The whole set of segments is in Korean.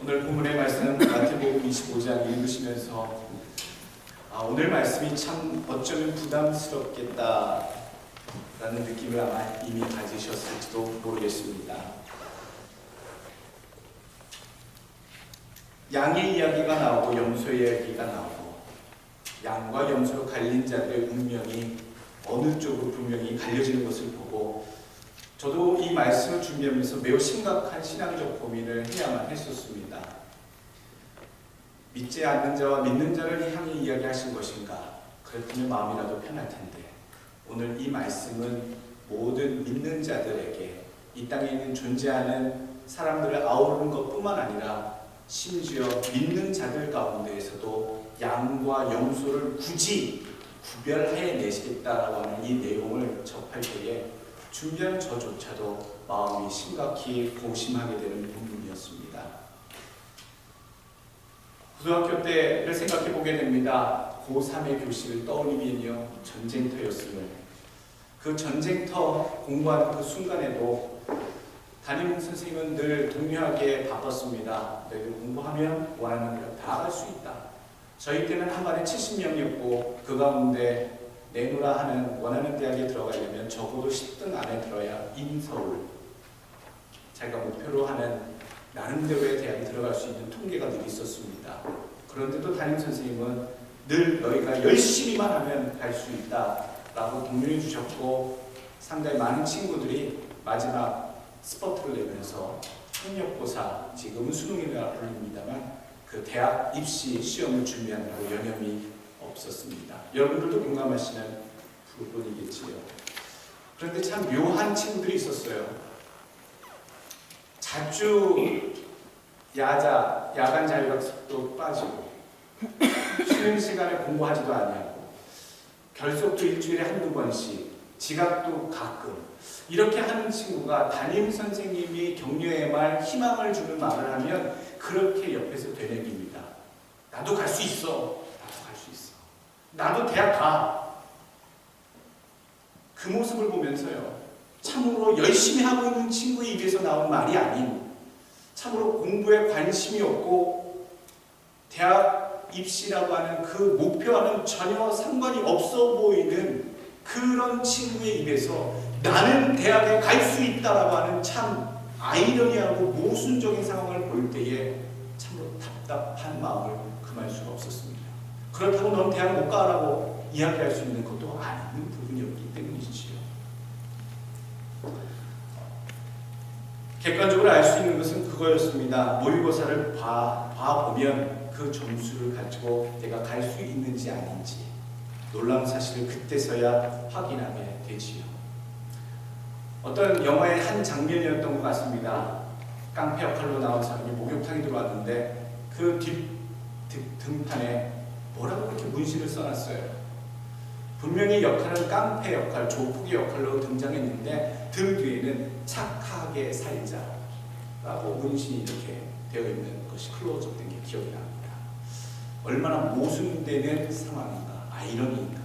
오늘 본문의 말씀은 마태복음 25장 읽으시면서 아, 오늘 말씀이 참 어쩌면 부담스럽겠다라는 느낌을 아마 이미 가지셨을지도 모르겠습니다. 양의 이야기가 나오고 염소의 이야기가 나오고 양과 염소로 갈린 자들의 운명이 어느 쪽으로 분명히 갈려지는 것을 보고 저도 이 말씀을 준비하면서 매우 심각한 신앙적 고민을 해야만 했었습니다. 믿지 않는 자와 믿는 자를 향해 이야기하신 것인가? 그랬더니 마음이라도 편할 텐데 오늘 이 말씀은 모든 믿는 자들에게 이 땅에 있는 존재하는 사람들을 아우르는 것뿐만 아니라 심지어 믿는 자들 가운데에서도 양과 염소를 굳이 구별해 내시겠다라고 하는 이 내용을 접할 때에 준비하는 저조차도 마음이 심각히 고심하게 되는 부분이었습니다. 고등학교 때를 생각해 보게 됩니다. 고3의 교실을 떠올리면요. 전쟁터였음을. 그 전쟁터 공부하는 그 순간에도 담임 선생님은 늘 동료하게 바빴습니다. 너희들 공부하면 원하는 대로 다 할 수 있다. 저희 때는 한 반에 70명이었고 그 가운데 내노라 하는 원하는 대학에 들어가려면 적어도 10등 안에 들어야 인서울 자기가 목표로 하는 나름대로의 대학에 들어갈 수 있는 통계가 늘 있었습니다. 그런데도 담임 선생님은 늘 너희가 열심히만 하면 갈 수 있다 라고 독려해 주셨고 상당히 많은 친구들이 마지막 스퍼트를 내면서 학력고사 지금은 수능이라 부릅니다만 그 대학 입시 시험을 준비하느라고 여념이 없었습니다. 여러분들도 공감하시는 부분이겠지요. 그런데 참 묘한 친구들이 있었어요. 자주 야자, 야간 자율학습도 빠지고 쉬는 시간에 공부하지도 아니하고 결석도 일주일에 한두 번씩 지각도 가끔 이렇게 하는 친구가 담임 선생님이 격려의 말, 희망을 주는 말을 하면 그렇게 옆에서 되뇌깁니다. 나도 갈 수 있어. 나도 대학 가. 그 모습을 보면서요. 참으로 열심히 하고 있는 친구의 입에서 나온 말이 아닌 참으로 공부에 관심이 없고 대학 입시라고 하는 그 목표와는 전혀 상관이 없어 보이는 그런 친구의 입에서 나는 대학에 갈 수 있다라고 하는 참 아이러니하고 모순적인 상황을 볼 때에 참으로 답답한 마음을 금할 수가 없었습니다. 그렇다고 넌 대학 못 가라고 이야기할 수 있는 것도 아닌 부분이었기 때문이지요. 객관적으로 알 수 있는 것은 그거였습니다. 모의고사를 봐, 봐보면 그 점수를 가지고 내가 갈 수 있는지 아닌지 놀라운 사실을 그때서야 확인하게 되지요. 어떤 영화의 한 장면이었던 것 같습니다. 깡패 역할로 나온 사람이 목욕탕에 들어왔는데 그 뒷 등판에 뭐라고 그렇게 문신을 써놨어요. 분명히 역할은 깡패 역할, 조폭의 역할로 등장했는데 등 뒤에는 착하게 살자라고 문신이 이렇게 되어 있는 것이 클로즈업된 게 기억이 납니다. 얼마나 모순되는 상황인가, 아이러니인가.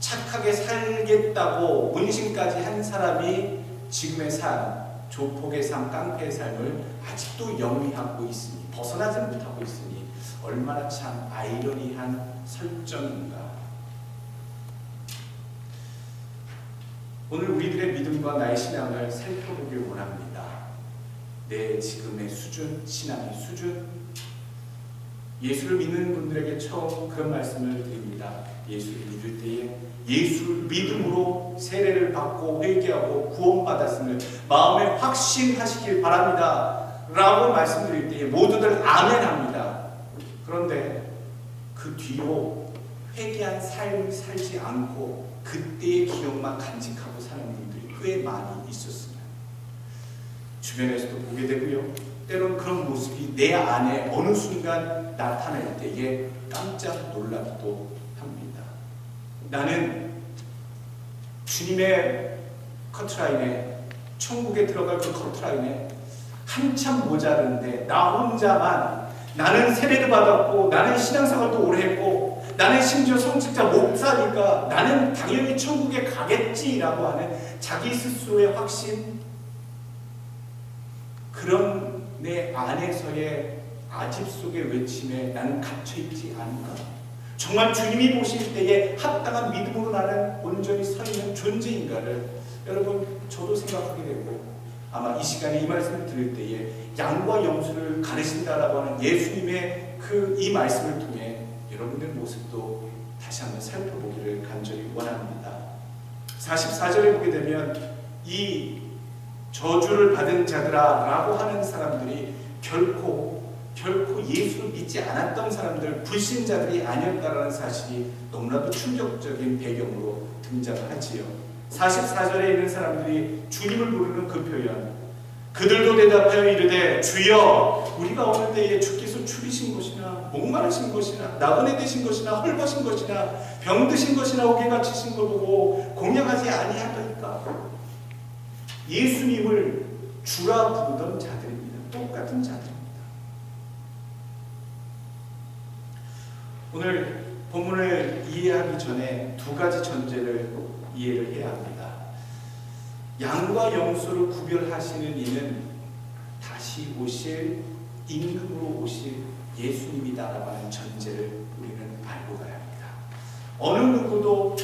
착하게 살겠다고 문신까지 한 사람이 지금의 삶, 조폭의 삶, 깡패의 삶을 아직도 영위하고 있으니 벗어나지 못하고 있으니 얼마나 참 아이러니한 설정인가. 오늘 우리들의 믿음과 나의 신앙을 살펴보길 원합니다. 내 지금의 수준, 신앙의 수준, 예수를 믿는 분들에게 처음 그런 말씀을 드립니다. 예수를 믿을 때에 예수를 믿음으로 세례를 받고 회개하고 구원받았음을 마음에 확신하시길 바랍니다. 라고 말씀드릴 때에 모두들 아멘합니다. 그런데 그 뒤로 회개한 삶을 살지 않고 그때의 기억만 간직하고 사는 분들이 꽤 많이 있었습니다. 주변에서도 보게 되고요. 때론 그런 모습이 내 안에 어느 순간 나타날 때에 깜짝 놀라기도 합니다. 나는 주님의 커트라인에 천국에 들어갈 그 커트라인에 한참 모자른데 나 혼자만 나는 세례를 받았고 나는 신앙생활도 오래 했고 나는 심지어 성직자 목사니까 나는 당연히 천국에 가겠지라고 하는 자기 스스로의 확신 그런 내 안에서의 아집 속의 외침에 나는 갇혀있지 않은가? 정말 주님이 보실 때에 합당한 믿음으로 나는 온전히 서 있는 존재인가를 여러분 저도 생각하게 되고 아마 이 시간에 이 말씀을 들을 때에 양과 염소를 가르친다라고 하는 예수님의 그 이 말씀을 통해 여러분의 모습도 다시 한번 살펴보기를 간절히 원합니다. 44절에 보게 되면 이 저주를 받은 자들아 라고 하는 사람들이 결코 결코 예수를 믿지 않았던 사람들 불신자들이 아니었다라는 사실이 너무나도 충격적인 배경으로 등장을 하지요. 44절에 있는 사람들이 주님을 부르는 그 표현 그들도 대답하여 이르되 주여 우리가 어느 때에 주께서 죽이신 것이나 목마르신 것이나 나그네 되신 것이나 헐벗은 것이나 병드신 것이나 옥에 갇히신 걸 보고 공양하지 아니하더이까 예수님을 주라 부르던 자들입니다. 똑같은 자들입니다. 오늘 본문을 이해하기 전에 두 가지 전제를 이해를 해야 합니다. 양과 염소를 구별하시는 이는 다시 오실 임금으로 오실 예수님이다라고 하는 전제를 우리는 알고 가야 합니다. 어느 누구도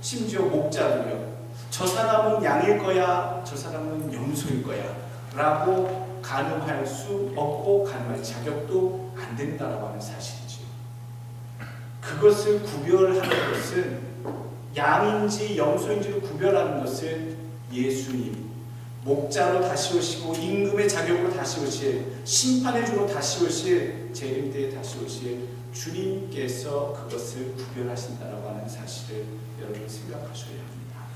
심지어 목자도요. 저 사람은 양일 거야, 저 사람은 염소일 거야 라고 가늠할 수 없고 가늠할 자격도 안 된다라고 하는 사실이죠. 그것을 구별하는 것은 양인지 염소인지를 구별하는 것은 예수님 목자로 다시 오시고 임금의 자격으로 다시 오실 심판의 주로 다시 오실 재림 때에 다시 오실 주님께서 그것을 구별하신다라고 하는 사실을 여러분 생각하셔야 합니다.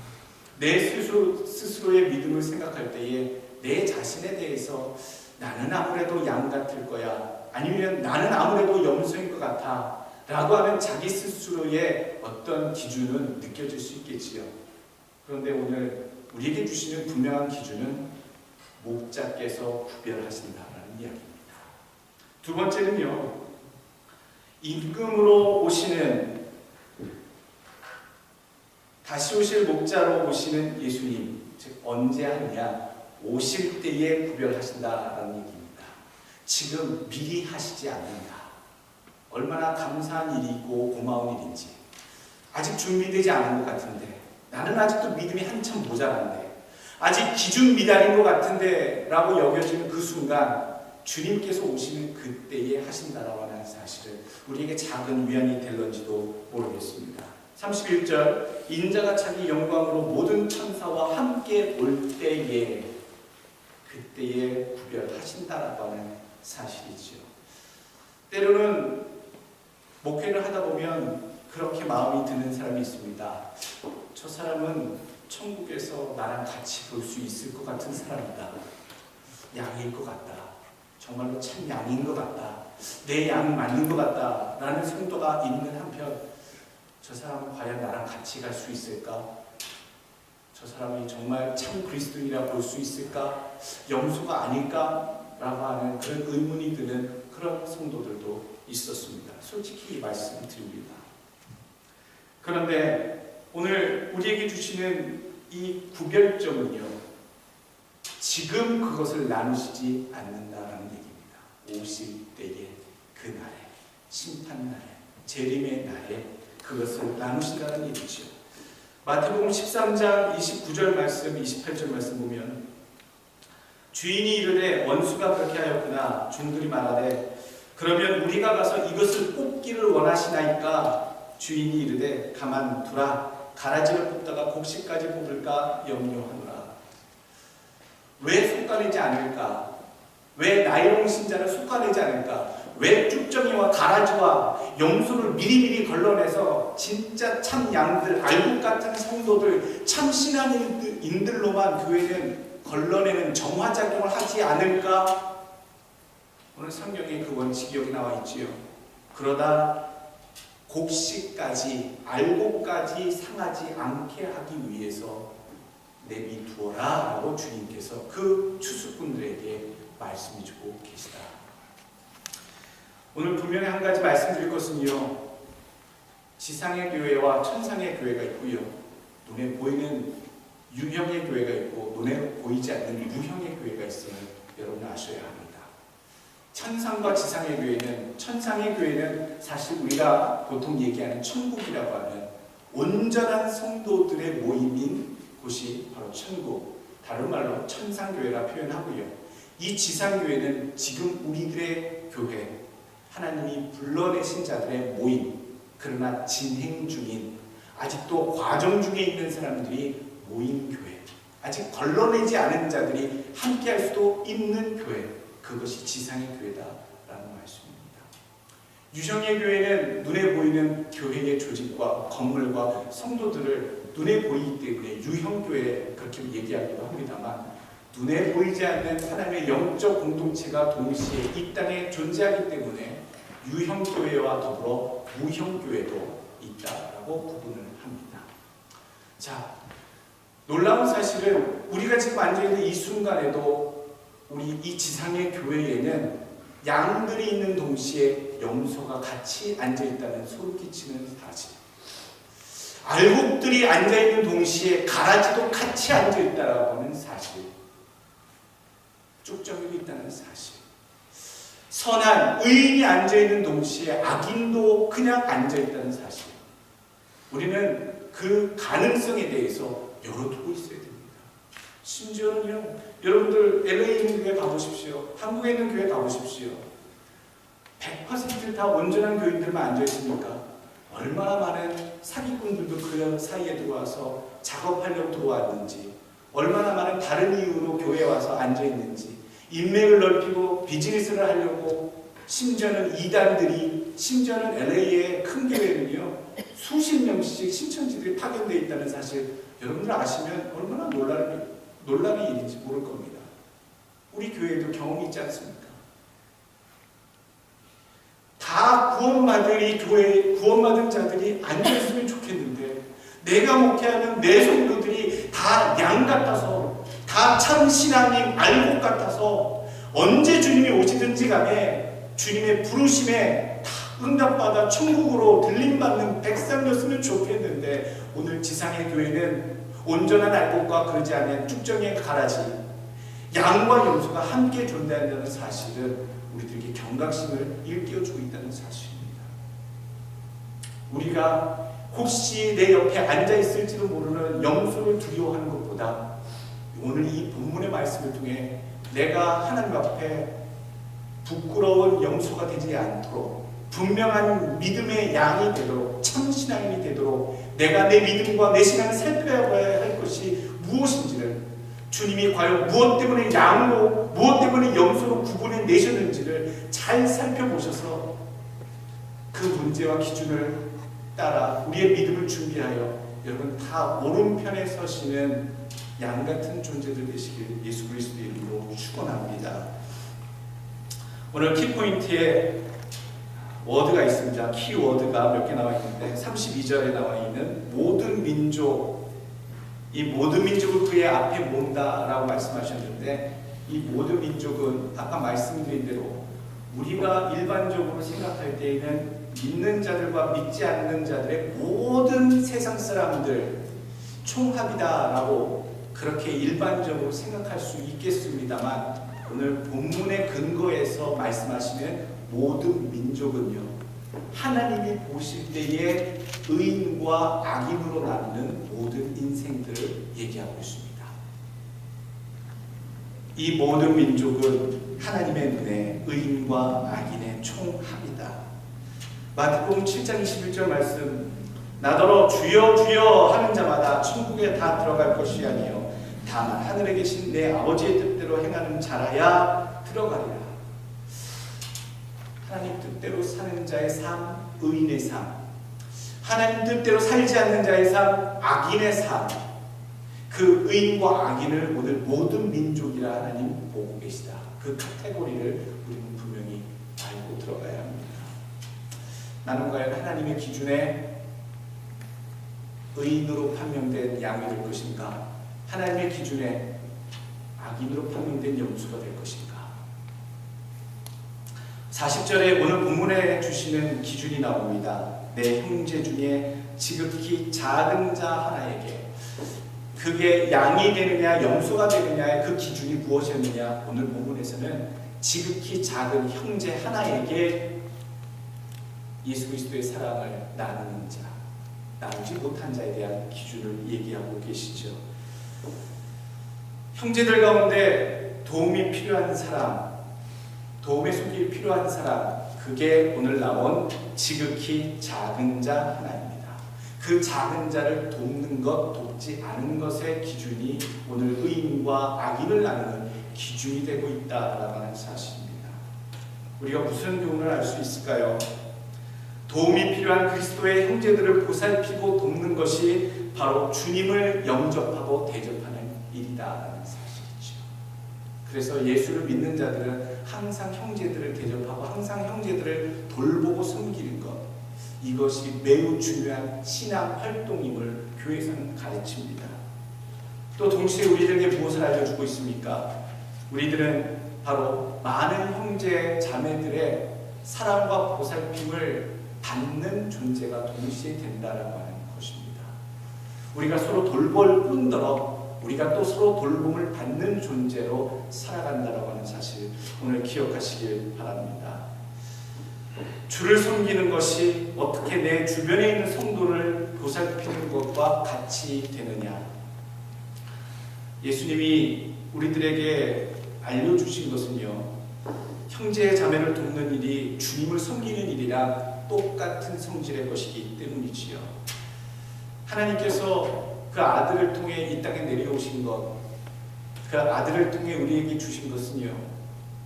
내 스스로, 스스로의 믿음을 생각할 때에 내 자신에 대해서 나는 아무래도 양 같을 거야 아니면 나는 아무래도 염소인 것 같아 라고 하는 자기 스스로의 어떤 기준은 느껴질 수 있겠지요. 그런데 오늘 우리에게 주시는 분명한 기준은 목자께서 구별하신다라는 이야기입니다. 두 번째는요, 임금으로 오시는 다시 오실 목자로 오시는 예수님, 즉 언제 하느냐, 오실 때에 구별하신다라는 얘기입니다. 지금 미리 하시지 않는다. 얼마나 감사한 일이고 고마운 일인지 아직 준비되지 않은 것 같은데 나는 아직도 믿음이 한참 모자란데 아직 기준 미달인 것 같은데 라고 여겨지는 그 순간 주님께서 오시는 그때에 하신다라고 하는 사실을 우리에게 작은 위안이 될런지도 모르겠습니다. 31절 인자가 자기 영광으로 모든 천사와 함께 올 때에 그때에 구별하신다라고 하는 사실이지요. 때로는 목회를 하다 보면 그렇게 마음이 드는 사람이 있습니다. 저 사람은 천국에서 나랑 같이 볼 수 있을 것 같은 사람이다. 양일 것 같다. 정말로 참 양인 것 같다. 내양 맞는 것 같다. 라는 성도가 있는 한편 저 사람은 과연 나랑 같이 갈 수 있을까? 저 사람이 정말 참 그리스도인이라 볼 수 있을까? 염소가 아닐까? 라고 하는 그런 의문이 드는 그런 성도들도 있었습니다. 솔직히 말씀드립니다. 그런데 오늘 우리에게 주시는 이 구별점은요, 지금 그것을 나누시지 않는다라는 얘기입니다. 오실 때에 그날에, 심판날에, 재림의 날에 그것을 나누신다는 얘기죠. 마태복음 13장 29절 말씀, 28절 말씀 보면 주인이 이르되 원수가 그렇게 하였구나 종들이 말하되 그러면 우리가 가서 이것을 뽑기를 원하시나이까? 주인이 이르되 가만 두라. 가라지를 뽑다가 곡식까지 뽑을까? 염려하노라. 왜 속가내지 않을까? 왜 나이롱 신자를 속가내지 않을까? 왜 쭉정이와 가라지와 염소를 미리미리 걸러내서 진짜 참 양들 알곡 같은 성도들 참 신앙인들로만 교회는 걸러내는 정화작용을 하지 않을까 오늘 성경에 그 원칙이 여기 나와 있지요. 그러다 곡식까지 알곡까지 상하지 않게 하기 위해서 내비두어라 라고 주님께서 그 추수꾼들에게 말씀해 주고 계시다. 오늘 분명히 한 가지 말씀드릴 것은요. 지상의 교회와 천상의 교회가 있고요. 눈에 보이는 유형의 교회가 있고 눈에 보이지 않는 무형의 교회가 있음을 여러분 아셔야 합니다. 천상과 지상의 교회는 천상의 교회는 사실 우리가 보통 얘기하는 천국이라고 하는 온전한 성도들의 모임인 곳이 바로 천국. 다른 말로 천상교회라 표현하고요. 이 지상교회는 지금 우리들의 교회, 하나님이 불러내신 자들의 모임, 그러나 진행 중인, 아직도 과정 중에 있는 사람들이 모인 교회, 아직 걸러내지 않은 자들이 함께 할 수도 있는 교회, 그것이 지상의 교회다라는 말씀입니다. 유정의 교회는 눈에 보이는 교회의 조직과 건물과 성도들을 눈에 보이기 때문에 유형교회 그렇게 얘기하기도 합니다만 눈에 보이지 않는 하나님의 영적 공동체가 동시에 이 땅에 존재하기 때문에 유형교회와 더불어 무형교회도 있다라고 구분을 합니다. 자, 놀라운 사실은 우리가 지금 앉아있는 이 순간에도 우리 이 지상의 교회에는 양들이 있는 동시에 염소가 같이 앉아 있다는 소름 끼치는 사실. 알곡들이 앉아 있는 동시에 가라지도 같이 앉아 있다라고 하는 사실. 쭉정이 있다는 사실. 선한 의인이 앉아 있는 동시에 악인도 그냥 앉아 있다는 사실. 우리는 그 가능성에 대해서 열어두고 있어야 됩니다. 심지어는요, 여러분들 LA에 있는 교회 가보십시오. 한국에 있는 교회 가보십시오. 100%다 온전한 교인들만 앉아있습니까? 얼마나 많은 사기꾼들도 그 사이에 들어와서 작업하려고 들어왔는지, 얼마나 많은 다른 이유로 교회에 와서 앉아있는지, 인맥을 넓히고 비즈니스를 하려고 심지어는 이단들이 심지어는 LA의 큰 교회는요 수십 명씩 신천지들이 파견되어 있다는 사실 여러분들 아시면 얼마나 놀라는 놀라는 일인지 모를 겁니다. 우리 교회에도 경험이 있지 않습니까? 다 구원받을 이 교회 구원받은 자들이 앉아있으면 좋겠는데 내가 목회하는 내 성도들이 다 양 같아서 다 참 신앙인 알곡 같아서 언제 주님이 오시든지 간에 주님의 부르심에 다 응답받아 천국으로 들림받는 백성이었으면 좋겠는데 오늘 지상의 교회는 온전한 알곡과 그러지 않은 쭉정의 가라지 양과 염소가 함께 존재한다는 사실은 우리들에게 경각심을 일깨워주고 있다는 사실입니다. 우리가 혹시 내 옆에 앉아 있을지도 모르는 염소를 두려워하는 것보다 오늘 이 본문의 말씀을 통해 내가 하나님 앞에 부끄러운 염소가 되지 않도록 분명한 믿음의 양이 되도록 참 신앙인이 되도록 내가 내 믿음과 내 신앙을 살펴봐야 할 것이 무엇인지를 주님이 과연 무엇 때문에 양으로 무엇 때문에 염소로 구분해 내셨는지를 잘 살펴보셔서 그 문제와 기준을 따라 우리의 믿음을 준비하여 여러분 다 오른편에 서시는 양 같은 존재들 되시길 예수 그리스도 이름으로 축원합니다. 오늘 키포인트에 워드가 있습니다. 키워드가 몇 개 나와 있는데 32절에 나와 있는 모든 민족 이 모든 민족을 그의 앞에 몬다라고 말씀하셨는데 이 모든 민족은 아까 말씀드린 대로 우리가 일반적으로 생각할 때에는 믿는 자들과 믿지 않는 자들의 모든 세상 사람들 총합이다라고 그렇게 일반적으로 생각할 수 있겠습니다만 오늘 본문의 근거에서 말씀하시는 모든 민족은요 하나님이 보실 때에 의인과 악인으로 나누는 모든 인생들을 얘기하고 있습니다. 이 모든 민족은 하나님의 눈에 의인과 악인의 총합이다. 마태복음 7장 21절 말씀 나더러 주여 주여 하는 자마다 천국에 다 들어갈 것이 아니요 다만 하늘에 계신 내 아버지의 뜻대로 행하는 자라야 들어가리라. 하나님 뜻대로 사는 자의 삶, 의인의 삶. 하나님 뜻대로 살지 않는 자의 삶, 악인의 삶. 그 의인과 악인을 오늘 모든 민족이라 하나님 보고 계시다. 그 카테고리를 우리는 분명히 알고 들어가야 합니다. 나는 과연 하나님의 기준에 의인으로 판명된 양이 될 것인가? 하나님의 기준에 악인으로 판명된 염소가 될 것인가? 40절에 오늘 본문에 주시는 기준이 나옵니다. 내 형제 중에 지극히 작은 자 하나에게 그게 양이 되느냐 염소가 되느냐의 그 기준이 무엇이었느냐 오늘 본문에서는 지극히 작은 형제 하나에게 예수 그리스도의 사랑을 나누는 자, 나누지 못한 자에 대한 기준을 얘기하고 계시죠. 형제들 가운데 도움이 필요한 사람, 도움의 손길이 필요한 사람, 그게 오늘 나온 지극히 작은 자 하나입니다. 그 작은 자를 돕는 것, 돕지 않은 것의 기준이 오늘 의인과 악인을 나누는 기준이 되고 있다라는 사실입니다. 우리가 무슨 교훈을 알 수 있을까요? 도움이 필요한 그리스도의 형제들을 보살피고 돕는 것이 바로 주님을 영접하고 대접하는 사실이죠. 그래서 예수를 믿는 자들은 항상 형제들을 대접하고 항상 형제들을 돌보고 섬기는 것 이것이 매우 중요한 신앙 활동임을 교회에서는 가르칩니다. 또 동시에 우리들에게 무엇을 알려주고 있습니까? 우리들은 바로 많은 형제 자매들의 사랑과 보살핌을 받는 존재가 동시에 된다라고 하는 것입니다. 우리가 서로 돌볼 뿐더러 우리가 또 서로 돌봄을 받는 존재로 살아간다라고 하는 사실 오늘 기억하시길 바랍니다. 주를 섬기는 것이 어떻게 내 주변에 있는 성도를 보살피는 것과 같이 되느냐? 예수님이 우리들에게 알려주신 것은요, 형제 자매를 돕는 일이 주님을 섬기는 일이랑 똑같은 성질의 것이기 때문이지요. 하나님께서 그 아들을 통해 이 땅에 내려오신 것, 그 아들을 통해 우리에게 주신 것은요,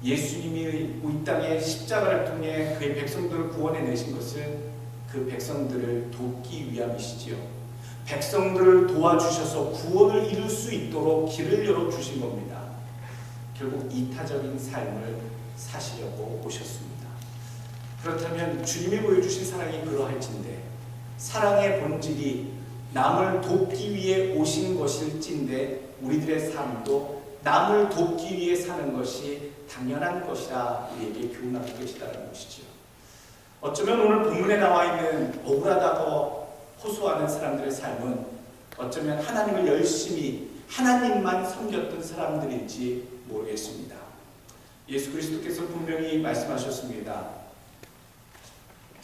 예수님이 이 땅에 십자가를 통해 그의 백성들을 구원해 내신 것은 그 백성들을 돕기 위함이시지요. 백성들을 도와주셔서 구원을 이룰 수 있도록 길을 열어 주신 겁니다. 결국 이타적인 삶을 사시려고 오셨습니다. 그렇다면 주님이 보여주신 사랑이 그러할진데 사랑의 본질이 남을 돕기 위해 오신 것일진데 우리들의 삶도 남을 돕기 위해 사는 것이 당연한 것이라 우리에게 교훈하고 계시다는 것이죠. 어쩌면 오늘 본문에 나와 있는 억울하다고 호소하는 사람들의 삶은 어쩌면 하나님을 열심히 하나님만 섬겼던 사람들일지 모르겠습니다. 예수 그리스도께서 분명히 말씀하셨습니다.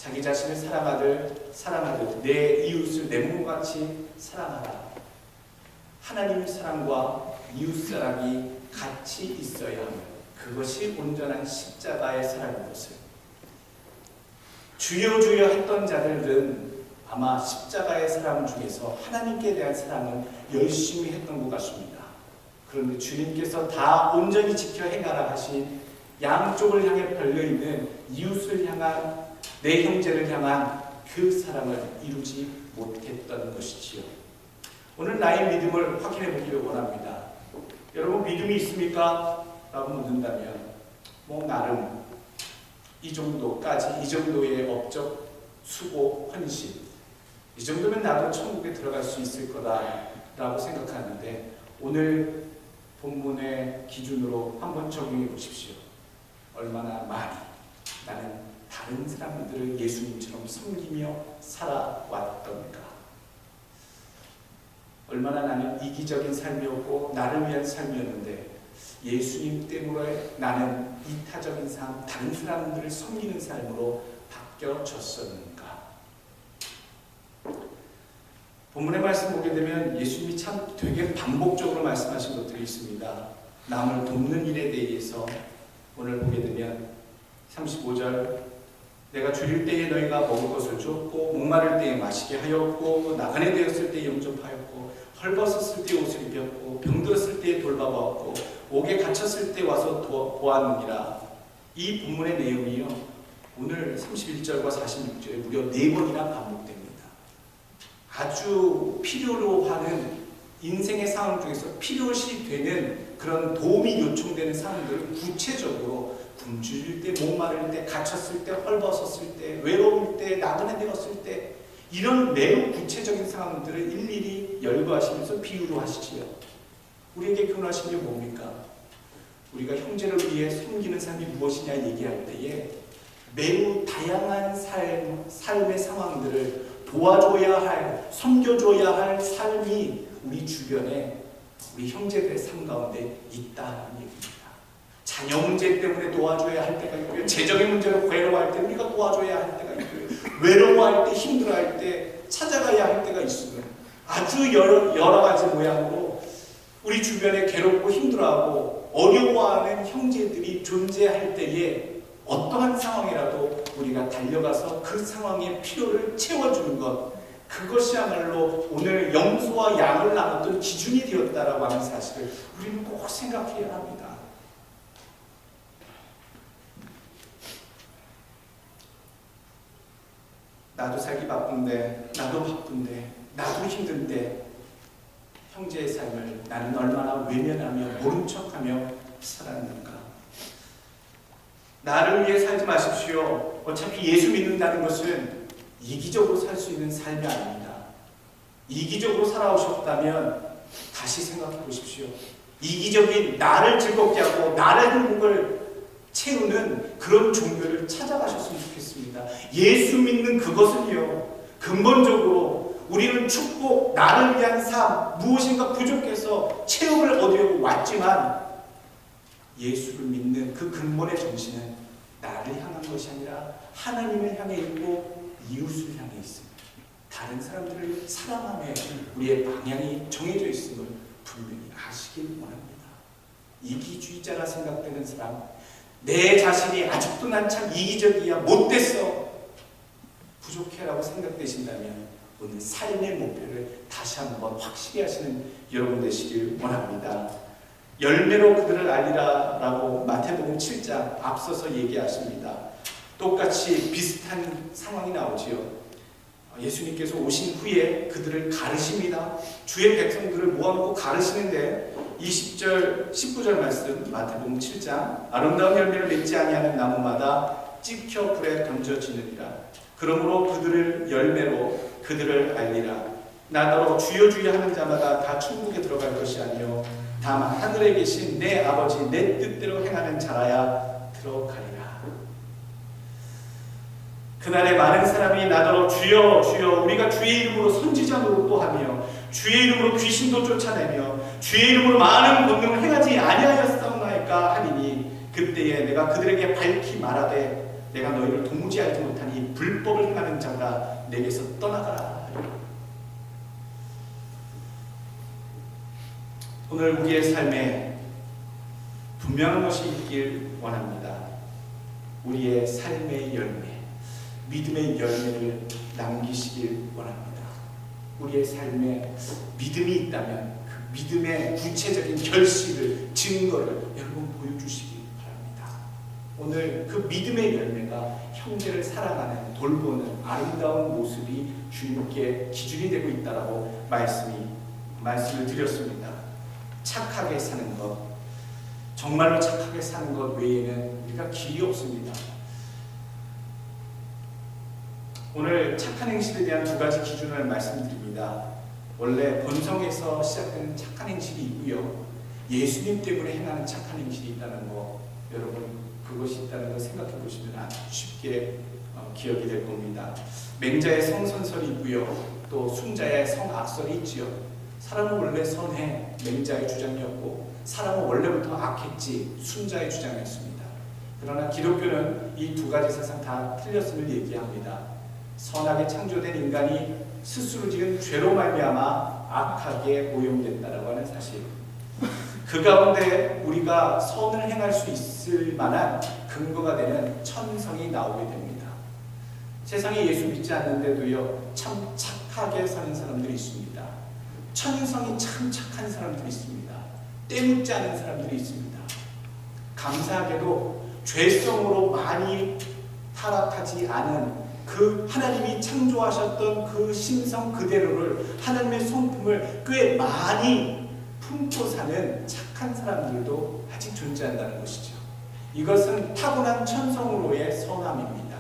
자기 자신을 사랑하듯 사랑하듯 내 이웃을 내 몸과 같이 사랑하라. 하나님의 사랑과 이웃 사랑이 같이 있어야 하며 그것이 온전한 십자가의 사랑인 것을 주여 주여 했던 자들은 아마 십자가의 사랑 중에서 하나님께 대한 사랑을 열심히 했던 것 같습니다. 그런데 주님께서 다 온전히 지켜 행하라 하신 양쪽을 향해 벌려 있는 이웃을 향한 내 형제를 향한 그 사랑을 이루지 못했던 것이지요. 오늘 나의 믿음을 확인해 보기를 원합니다. 여러분 믿음이 있습니까? 라고 묻는다면 뭐 나름 이 정도까지 이 정도의 업적 수고 헌신 이 정도면 나도 천국에 들어갈 수 있을 거다라고 생각하는데 오늘 본문의 기준으로 한번 적용해 보십시오. 얼마나 많이 나는 다른 사람들을 예수님처럼 섬기며 살아왔던가. 얼마나 나는 이기적인 삶이었고 나를 위한 삶이었는데 예수님 때문에 나는 이타적인 삶, 다른 사람들을 섬기는 삶으로 바뀌어졌었는가. 본문의 말씀 보게 되면 예수님이 참 되게 반복적으로 말씀하신 것들이 있습니다. 남을 돕는 일에 대해서 오늘 보게 되면 35절 내가 줄일 때에 너희가 먹을 것을 줬고 목마를 때에 마시게 하였고 나그네 되었을 때 영접하였고 헐벗었을 때 옷을 입혔고 병들었을 때 돌봐보았고 옥에 갇혔을 때 와서 도, 보았느니라 이 본문의 내용이요 오늘 31절과 46절에 무려 네 번이나 반복됩니다. 아주 필요로 하는 인생의 상황 중에서 필요시 되는 그런 도움이 요청되는 상황들을 구체적으로 굶주릴 때, 목마를 때, 갇혔을 때, 헐벗었을 때, 외로울 때, 나그네 되었을 때 이런 매우 구체적인 상황들을 일일이 열거하시면서 비유로 하시지요. 우리에게 교훈하신 게 뭡니까? 우리가 형제를 위해 섬기는 삶이 무엇이냐 얘기할 때에 매우 다양한 삶, 삶의 상황들을 도와줘야 할, 섬겨줘야 할 삶이 우리 주변에 우리 형제들의 삶 가운데 있다는 얘기입니다. 자녀 문제 때문에 도와줘야 할 때가 있고요. 재정의 문제로 괴로워할 때 우리가 도와줘야 할 때가 있고요. 외로워할 때 힘들어할 때 찾아가야 할 때가 있어요. 아주 여러, 여러 가지 모양으로 우리 주변에 괴롭고 힘들어하고 어려워하는 형제들이 존재할 때에 어떠한 상황이라도 우리가 달려가서 그 상황의 필요를 채워주는 것 그것이야말로 오늘 영수와 양을 나눴던 기준이 되었다라고 하는 사실을 우리는 꼭 생각해야 합니다. 나도 살기 바쁜데, 나도 바쁜데, 나도 힘든데, 형제의 삶을 나는 얼마나 외면하며 모른 척하며 살았는가. 나를 위해 살지 마십시오. 어차피 예수 믿는다는 것은 이기적으로 살 수 있는 삶이 아닙니다. 이기적으로 살아오셨다면 다시 생각해 보십시오. 이기적인 나를 즐겁게 하고 나의 행복을 채우는 그런 종교를 찾아가셨으면 좋겠습니다. 예수 믿는 그것은요, 근본적으로 우리는 축복, 나를 위한 삶, 무엇인가 부족해서 체험을 얻으려고 왔지만 예수를 믿는 그 근본의 정신은 나를 향한 것이 아니라 하나님을 향해 있고 이웃을 향해 있습니다. 다른 사람들을 사랑함에 우리의 방향이 정해져 있음을 분명히 아시길 원합니다. 이기주의자라 생각되는 사람, 내 자신이 아직도 난 참 이기적이야, 못됐어, 부족해라고 생각되신다면 오늘 삶의 목표를 다시 한번 확실히 하시는 여러분 되시길 원합니다. 열매로 그들을 알리라 라고 마태복음 7장 앞서서 얘기하십니다. 똑같이 비슷한 상황이 나오지요. 예수님께서 오신 후에 그들을 가르십니다. 주의 백성들을 모아놓고 가르시는데 20절, 19절 말씀 마태복음 7장 아름다운 열매를 맺지 아니하는 나무마다 찍혀 불에 던져지느니라. 그러므로 그들을 열매로 그들을 알리라. 나더러 주여 주여 하는 자마다 다 천국에 들어갈 것이 아니요 다만 하늘에 계신 내 아버지 내 뜻대로 행하는 자라야 들어가리라. 그날에 많은 사람이 나더러 주여 주여 우리가 주의 이름으로 선지자 노릇도 하며 주의 이름으로 귀신도 쫓아내며 주의 이름으로 많은 권능을 행하지 아니하였사옵나이까 하리니 그때에 내가 그들에게 밝히 말하되 내가 너희를 도무지 알지 못하니 불법을 행하는 자가 내게서 떠나가라. 오늘 우리의 삶에 분명한 것이 있길 원합니다. 우리의 삶의 열매, 믿음의 열매를 남기시길 원합니다. 우리의 삶에 믿음이 있다면 그 믿음의 구체적인 결실을, 증거를 여러분 보여주시기 바랍니다. 오늘 그 믿음의 열매가 형제를 사랑하는, 돌보는 아름다운 모습이 주님께 기준이 되고 있다라고 말씀이 말씀을 드렸습니다. 착하게 사는 것, 정말로 착하게 사는 것 외에는 우리가 길이 없습니다. 오늘 착한 행실에 대한 두 가지 기준을 말씀드립니다. 원래 본성에서 시작되는 착한 행실이 있고요. 예수님 때문에 행하는 착한 행실이 있다는 거, 여러분 그것이 있다는 걸 생각해 보시면 아주 쉽게 어, 기억이 될 겁니다. 맹자의 성선설이 있고요. 또 순자의 성악설이 있지요. 사람은 원래 선해 맹자의 주장이었고 사람은 원래부터 악했지 순자의 주장이었습니다. 그러나 기독교는 이 두 가지 사상 다 틀렸음을 얘기합니다. 선하게 창조된 인간이 스스로 지은 죄로 말미암아 악하게 오염됐다라고 하는 사실. 그 가운데 우리가 선을 행할 수 있을 만한 근거가 되는 천성이 나오게 됩니다. 세상에 예수 믿지 않는데도요 참 착하게 사는 사람들이 있습니다. 천성이 참 착한 사람들이 있습니다. 때묻지 않은 사람들이 있습니다. 감사하게도 죄성으로 많이 타락하지 않은 그 하나님이 창조하셨던 그 신성 그대로를 하나님의 성품을 꽤 많이 품고 사는 착한 사람들도 아직 존재한다는 것이죠. 이것은 타고난 천성으로의 선함입니다.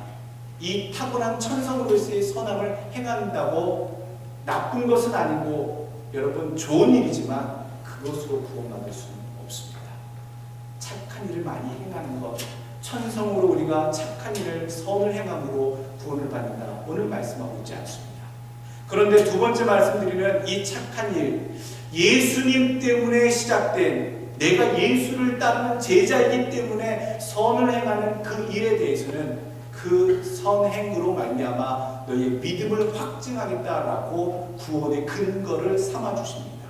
이 타고난 천성으로서의 선함을 행한다고 나쁜 것은 아니고 여러분 좋은 일이지만 그것으로 구원받을 수는 없습니다. 착한 일을 많이 행하는 것, 천성으로 우리가 착한 일을 선을 행함으로 구원을 받는다. 오늘 말씀하고 있지 않습니다. 그런데 두 번째 말씀드리는 이 착한 일, 예수님 때문에 시작된 내가 예수를 따르는 제자이기 때문에 선을 행하는 그 일에 대해서는 그 선행으로 말미암아 너희의 믿음을 확증하겠다라고 구원의 근거를 삼아 주십니다.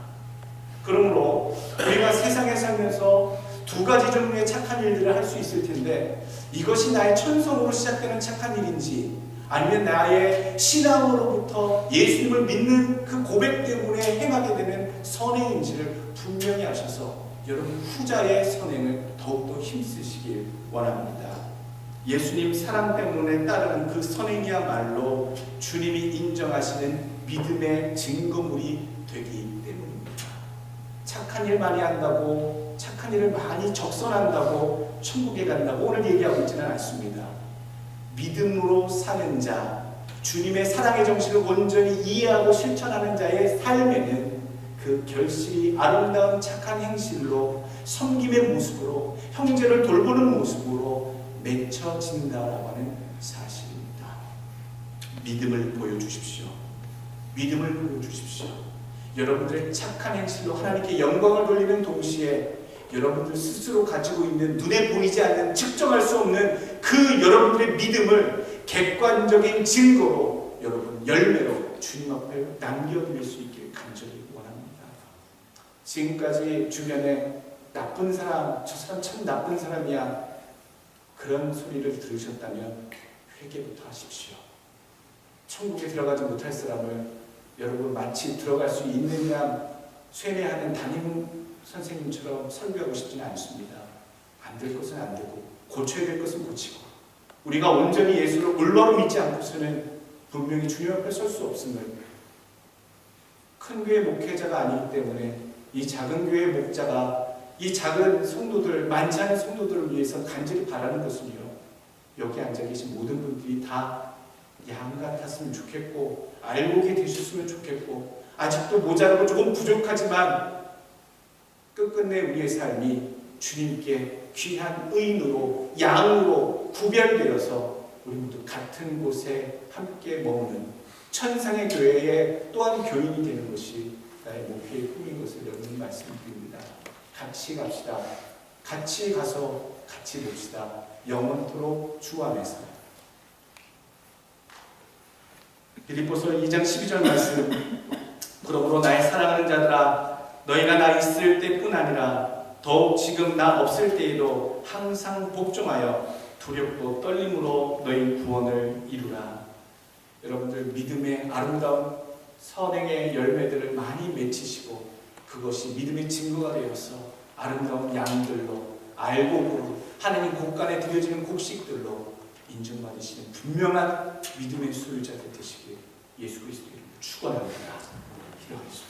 그러므로 우리가 세상에 살면서 두 가지 종류의 착한 일들을 할 수 있을 텐데 이것이 나의 천성으로 시작되는 착한 일인지 아니면 나의 신앙으로부터 예수님을 믿는 그 고백 때문에 행하게 되는 선행인지를 분명히 아셔서 여러분 후자의 선행을 더욱더 힘쓰시길 원합니다. 예수님 사랑 때문에 따르는 그 선행이야말로 주님이 인정하시는 믿음의 증거물이 되기 때문입니다. 착한 일 많이 한다고 착한 일을 많이 적선한다고 천국에 간다고 오늘 얘기하고 있지는 않습니다. 믿음으로 사는 자, 주님의 사랑의 정신을 온전히 이해하고 실천하는 자의 삶에는 그 결실이 아름다운 착한 행실로 섬김의 모습으로 형제를 돌보는 모습으로 맺혀진다라고 하는 사실입니다. 믿음을 보여주십시오. 믿음을 보여주십시오. 여러분들의 착한 행실로 하나님께 영광을 돌리는 동시에 여러분들 스스로 가지고 있는 눈에 보이지 않는 측정할 수 없는 그 여러분들의 믿음을 객관적인 증거로 여러분 열매로 주님 앞에 남겨드릴 수 있기를 간절히 원합니다. 지금까지 주변에 나쁜 사람, 저 사람 참 나쁜 사람이야 그런 소리를 들으셨다면 회개부터 하십시오. 천국에 들어가지 못할 사람을 여러분 마치 들어갈 수 있는 양 쇠뇌하는 담임 선생님처럼 설교하고 싶지는 않습니다. 안 될 것은 안 되고 고쳐야 될 것은 고치고 우리가 온전히 예수를 올바로 믿지 않고서는 분명히 주님 앞에 설 수 없음을. 큰 교회 목회자가 아니기 때문에 이 작은 교회 목자가 이 작은 성도들 많지 않은 성도들을 위해서 간절히 바라는 것은요 여기 앉아 계신 모든 분들이 다 양 같았으면 좋겠고 알고게 되셨으면 좋겠고 아직도 모자라고 조금 부족하지만 끝끝내 우리의 삶이 주님께 귀한 의인으로 양으로 구별되어서 우리 모두 같은 곳에 함께 머무는 천상의 교회의 또한 교인이 되는 것이 나의 목표의 꿈인 것을 여러분 말씀드립니다. 같이 갑시다. 같이 가서 같이 봅시다. 영원토록 주 안에서. 빌립보서 2장 12절 말씀. 그러므로 나의 사랑하는 자들아 너희가 나 있을 때뿐 아니라 더욱 지금 나 없을 때에도 항상 복종하여 두렵고 떨림으로 너희 구원을 이루라. 여러분들 믿음의 아름다운 선행의 열매들을 많이 맺히시고 그것이 믿음의 증거가 되어서 아름다운 양들로 알곡으로 하나님 곳간에 드려지는 곡식들로 인정받으시는 분명한 믿음의 소유자들 되시길 예수 그리스도의 이름으로 축원합니다. 기도하겠습니다.